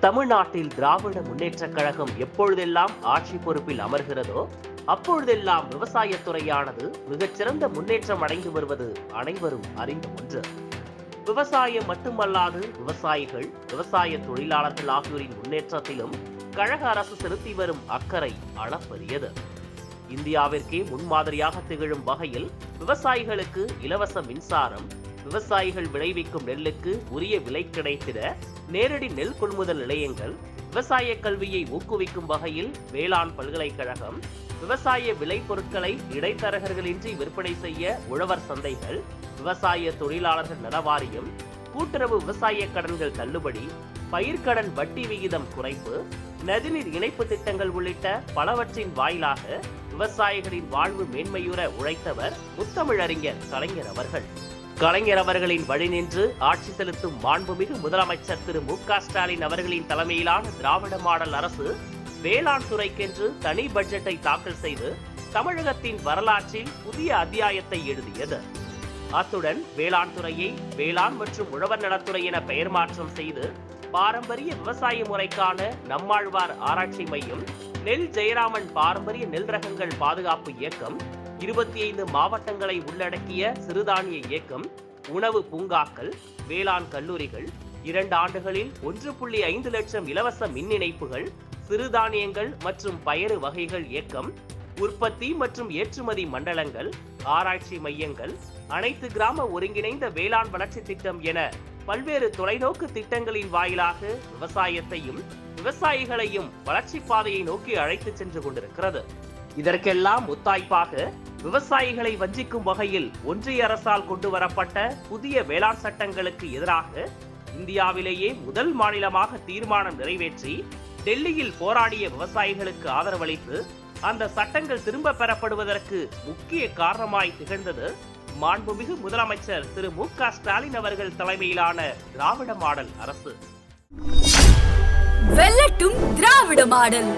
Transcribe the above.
தமிழ்நாட்டில் திராவிட முன்னேற்றக் கழகம் எப்பொழுதெல்லாம் ஆட்சி பொறுப்பில் அமர்கிறதோ அப்பொழுதெல்லாம் விவசாயத்துறையானது மிகச்சிறந்த முன்னேற்றம் அடைந்து வருவது அனைவரும் அறிந்த ஒன்று. விவசாயம் மட்டுமல்லாது விவசாயிகள் விவசாய தொழிலாளர்கள் ஆகியோரின் முன்னேற்றத்திலும் கழக அரசு செலுத்தி வரும் அக்கறை அளப்பரியது. இந்தியாவிற்கே முன்மாதிரியாக திகழும் வகையில் விவசாயிகளுக்கு இலவச மின்சாரம் விவசாயிகள் விளைவிக்கும் நெல்லுக்கு உரிய விலை கிடைத்திட நேரடி நெல் கொள்முதல் நிலையங்கள் விவசாய கல்வியை ஊக்குவிக்கும் வகையில் வேளாண் பல்கலைக்கழகம் விவசாய விளைபொருட்களை இடைத்தரகர்களின்றி விற்பனை செய்ய உழவர் சந்தைகள் விவசாய தொழிலாளர்கள் நலவாரியம் கூட்டுறவு விவசாய கடன்கள் தள்ளுபடி பயிர்க்கடன் வட்டி விகிதம் குறைப்பு நதிநீர் இணைப்பு திட்டங்கள் உள்ளிட்ட பலவற்றின் வாயிலாக விவசாயிகளின் வாழ்வு மேன்மையுற உழைத்தவர் முத்தமிழறிஞர் கலைஞர் அவர்கள். கலைஞர் அவர்களின் வழி நின்று ஆட்சி செலுத்தும் மாண்புமிகு முதலமைச்சர் திரு மு க ஸ்டாலின் அவர்களின் தலைமையிலான திராவிட மாடல் அரசு வேளாண் துறைக்கென்று தனி பட்ஜெட்டை தாக்கல் செய்து தமிழகத்தின் வரலாற்றில் புதிய அத்தியாயத்தை எழுதியது. அத்துடன் வேளாண் துறையை வேளாண் மற்றும் உழவர் நலத்துறை என பெயர் மாற்றம் செய்து பாரம்பரிய விவசாய முறைக்கான நம்மாழ்வார் ஆராய்ச்சி மையம் நெல் ஜெயராமன் பாரம்பரிய நெல் ரகங்கள் பாதுகாப்பு இயக்கம் இருபத்தி ஐந்து மாவட்டங்களை உள்ளடக்கிய சிறுதானிய இயக்கம் உணவு பூங்காக்கள் வேளாண் கல்லூரிகள் இரண்டு ஆண்டுகளில் ஒன்று புள்ளி ஐந்து லட்சம் இலவச மின் இணைப்புகள் சிறுதானியங்கள் மற்றும் பயறு வகைகள் இயக்கம் உற்பத்தி மற்றும் ஏற்றுமதி மண்டலங்கள் ஆராய்ச்சி மையங்கள் அனைத்து கிராம ஒருங்கிணைந்த வேளாண் வளர்ச்சி திட்டம் என பல்வேறு தொலைநோக்கு திட்டங்களின் வாயிலாக விவசாயத்தையும் விவசாயிகளையும் வளர்ச்சி பாதையை நோக்கி அழைத்துச் சென்று கொண்டிருக்கிறது. இதற்கெல்லாம் ஒத்தாய்ப்பாக விவசாயிகளை வஞ்சிக்கும் வகையில் ஒன்றிய அரசால் கொண்டு வரப்பட்ட புதிய வேளாண் சட்டங்களுக்கு எதிராக இந்தியாவிலேயே முதல் மாநிலமாக தீர்மானம் நிறைவேற்றி டெல்லியில் போராடிய விவசாயிகளுக்கு ஆதரவளித்து அந்த சட்டங்கள் திரும்ப பெறப்படுவதற்கு முக்கிய காரணமாய் திகழ்ந்தது மாண்புமிகு முதலமைச்சர் திரு மு க ஸ்டாலின் அவர்கள் தலைமையிலான திராவிட மாடல் அரசு. வெல்லட்டும் திராவிட மாடல்.